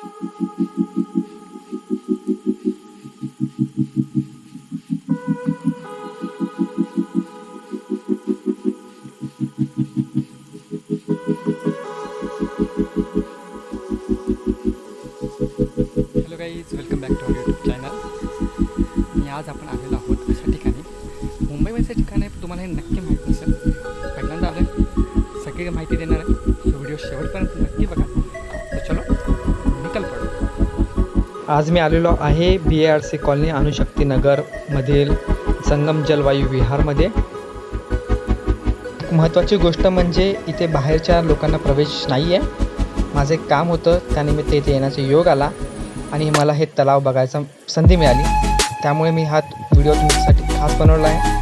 Guys welcome back to our YouTube channel आणि आज आपण आलेलो आहोत अशा ठिकाणी. मुंबईमध्ये ठिकाण आहे तुम्हाला हे नक्की माहीत नसेल. पहिल्यांदा आलं सगळी माहिती देणार आहे. व्हिडिओ शेवटपर्यंत नक्की बघा. तर चलो. आज मी आलेलो आहे B A R C colony Anushakti नगरमधील संगम जलवायू विहारमध्ये. महत्त्वाची गोष्ट म्हणजे इथे बाहेरच्या लोकांना प्रवेश नाही आहे माझं एक काम होतं त्यानिमित्त इथे येण्याचा योग आला आणि मला हे तलाव बघायचा संधी मिळाली. त्यामुळे मी हा व्हिडिओ तुमच्यासाठी खास बनवला आहे.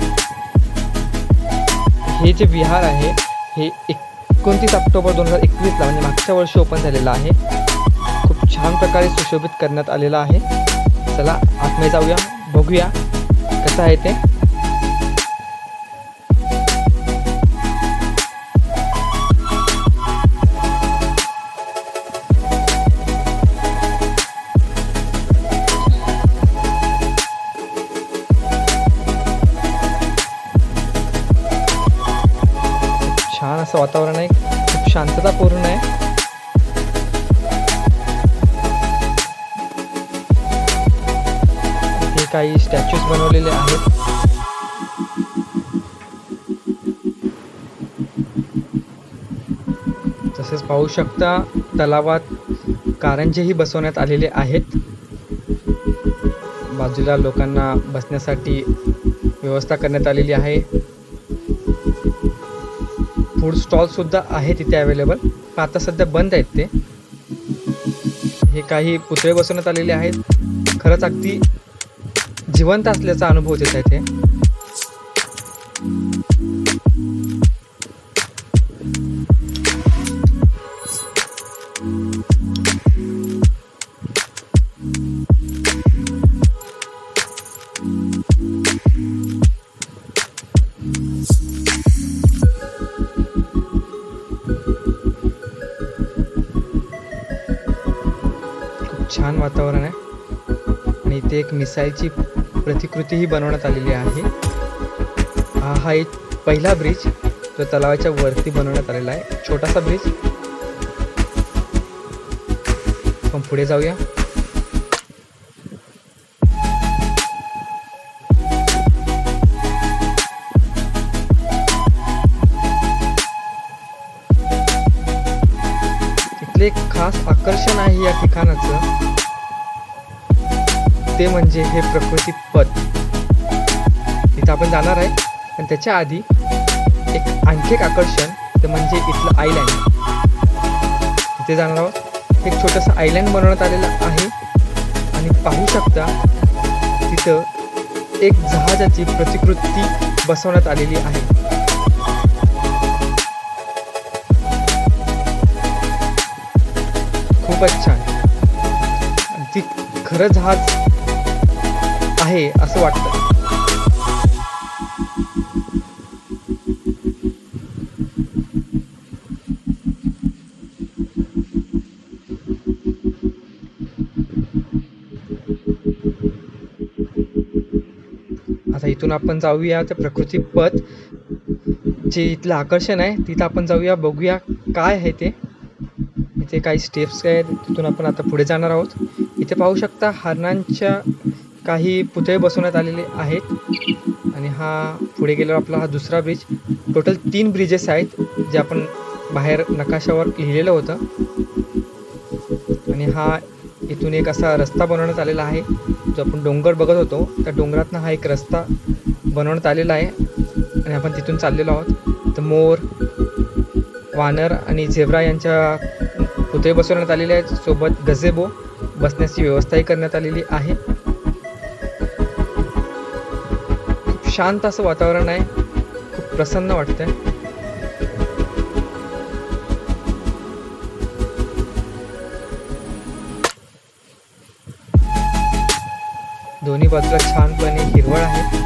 हे जे विहार आहे हे एकोणतीस ऑक्टोबर दोन हजार एकवीसला म्हणजे मागच्या वर्षी ओपन झालेलं आहे. खूप छान प्रकारे सुशोभित करण्यात आलेला आहे. चला आतमध्ये जाऊया बघूया कसं आहे ते. छान असं वातावरण आहे. खूप शांततापूर्ण आहे. काही स्टॅच्यूज बनवलेले आहेत. तसेच पाहू शकता तलावात कारंजेही बसवण्यात आलेले आहेत. बाजूला लोकांना बसण्यासाठी व्यवस्था करण्यात आलेली आहे. फूड स्टॉलसुद्धा आहेत तिथे अवेलेबल. पण आता सध्या बंद आहेत ते. हे काही पुतळे बसवण्यात आलेले आहेत. खरंच अगदी जिवंत असल्याचा अनुभव देत आहे ते छान वातावरण आहे. आणि इथे एक मिसाईलची प्रतिकृतीही बनवण्यात आलेली आहे. हा हा एक पहिला ब्रिज जो तलावाच्या वरती बनवण्यात आलेला आहे. छोटासा ब्रिज. आपण पुढे जाऊया. इथले एक खास आकर्षण आहे या ठिकाणाचं. ते म्हणजे हे प्रकृती पथ इथं आपण जाणार आहे पण त्याच्या आधी एक आणखी एक आकर्षण ते म्हणजे इथलं आयलँड इथे जाणार आहोत. एक छोटंसं आयलँड बनवण्यात आलेलं आहे. आणि पाहू शकता तिथं एक जहाजाची प्रतिकृती बसवण्यात आलेली आहे. खूपच छान. ती खरं जहाज आहे असं वाटतं. आता इथून आपण जाऊया त्या प्रकृती पथ जे इथलं आकर्षण आहे तिथं आपण जाऊया बघूया काय आहे ते. इथे काही स्टेप्स आहेत तिथून आपण आता पुढे जाणार आहोत. इथे पाहू शकता हरणांच्या काही पुतळे बसवण्यात आलेले आहेत. आणि हा पुढे गेल्यावर आपला हा दुसरा ब्रिज टोटल तीन ब्रिजेस आहेत जे आपण बाहेर नकाशावर लिहिलेलं होतं. आणि हा इथून एक असा रस्ता बनवण्यात आलेला आहे. जो आपण डोंगर बघत होतो. त्या डोंगरातनं हा एक रस्ता बनवण्यात आलेला आहे. आणि आपण तिथून चाललेलो आहोत. तर मोर वानर आणि झेब्रा यांच्या पुतळे बसवण्यात आलेले आहेत. सोबत गझेबो बसण्याची व्यवस्थाही करण्यात आलेली आहे. शांत असं वातावरण आहे. खूप प्रसन्न वाटतंय. दोन्ही बाजूला छानपणे हिरवळ आहे.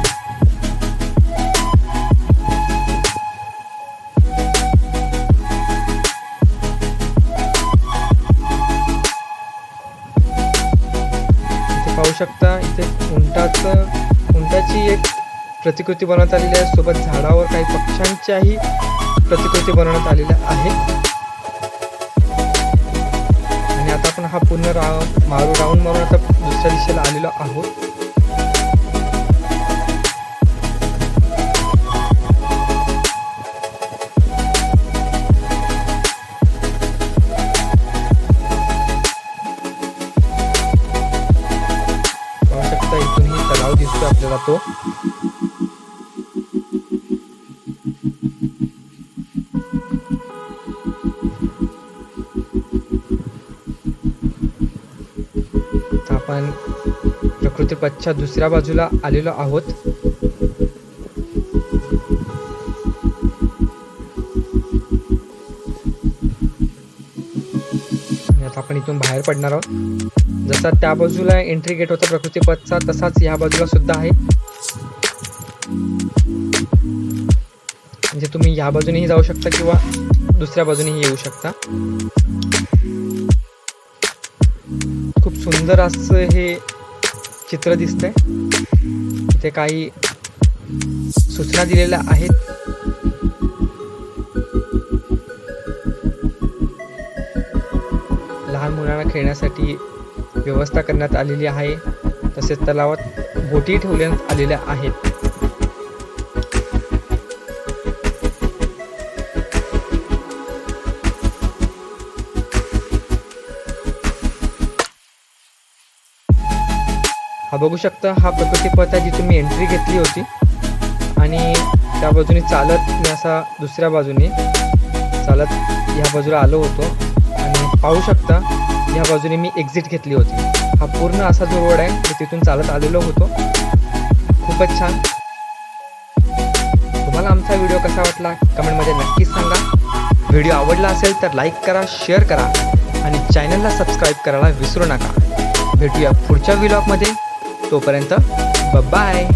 शकता इथे उंटाचं उंटाची एक प्रतिकृती बनवण्यात आलेली आहे. सोबत झाडावर काही पक्ष्यांच्याही प्रतिकृती बनवण्यात आलेल्या आहेत. आणि आता आपण हा पूर्ण राव मारू राऊंड मारून आता दुसऱ्या दिशेला आलेलो आहोत. इथूनही तलाव दिसतोय आपल्याला तो. आपण प्रकृतीपथच्या दुसऱ्या बाजूला आलेलो आहोत. आता आपण इथून बाहेर पडणार आहोत. जसा त्या बाजूला एंट्री गेट होता प्रकृतीपथचा तसाच या बाजूला सुद्धा आहे. म्हणजे तुम्ही या बाजूनेही जाऊ शकता किंवा दुसऱ्या बाजूनेही येऊ शकता. सुंदर असं हे चित्र दिसतंय. इथे काही सूचना दिलेल्या आहेत. लहान मुलांना खेळण्यासाठी व्यवस्था करण्यात आलेली आहे. तसेच तलावात बोटी ठेवण्यात आलेल्या आहेत. हा बघू शकता हा प्रकृती पथ आहे जिथून मी एंट्री घेतली होती. आणि त्या बाजूने चालत मी असा दुसऱ्या बाजूने चालत ह्या बाजूला आलो होतो. आणि पाहू शकता ह्या बाजूने मी एक्झिट घेतली होती. हा पूर्ण असा जो रोड आहे मी तिथून चालत आलेलो होतो. खूपच छान. तुम्हाला आमचा व्हिडिओ कसा वाटला? कमेंटमध्ये नक्कीच सांगा. व्हिडिओ आवडला असेल तर लाईक करा शेअर करा. आणि चॅनलला सबस्क्राईब करायला विसरू नका. भेटूया पुढच्या व्हिलॉगमध्ये तोपर्यंत बाय